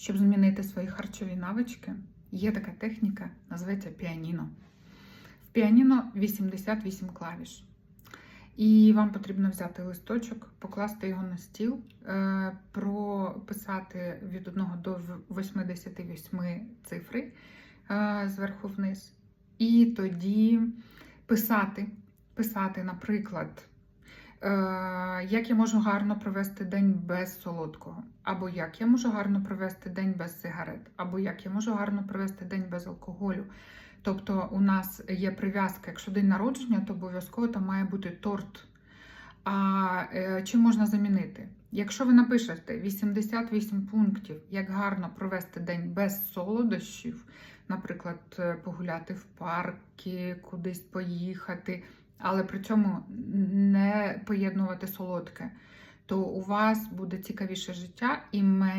Щоб змінити свої харчові навички, є така техніка, називається піаніно. В піаніно 88 клавіш. І вам потрібно взяти листочок, покласти його на стіл, е, прописати від 1 до 88 цифри е, зверху вниз. І тоді писати, писати, наприклад, як я можу гарно провести день без солодкого, або як я можу гарно провести день без сигарет, або як я можу гарно провести день без алкоголю. Тобто у нас є прив'язка, якщо день народження, то обов'язково там має бути торт. А е, чим можна замінити? Якщо ви напишете 88 пунктів, як гарно провести день без солодощів, наприклад, е, погуляти в парки, кудись поїхати, але при цьому поєднувати солодке, то у вас буде цікавіше життя і менше.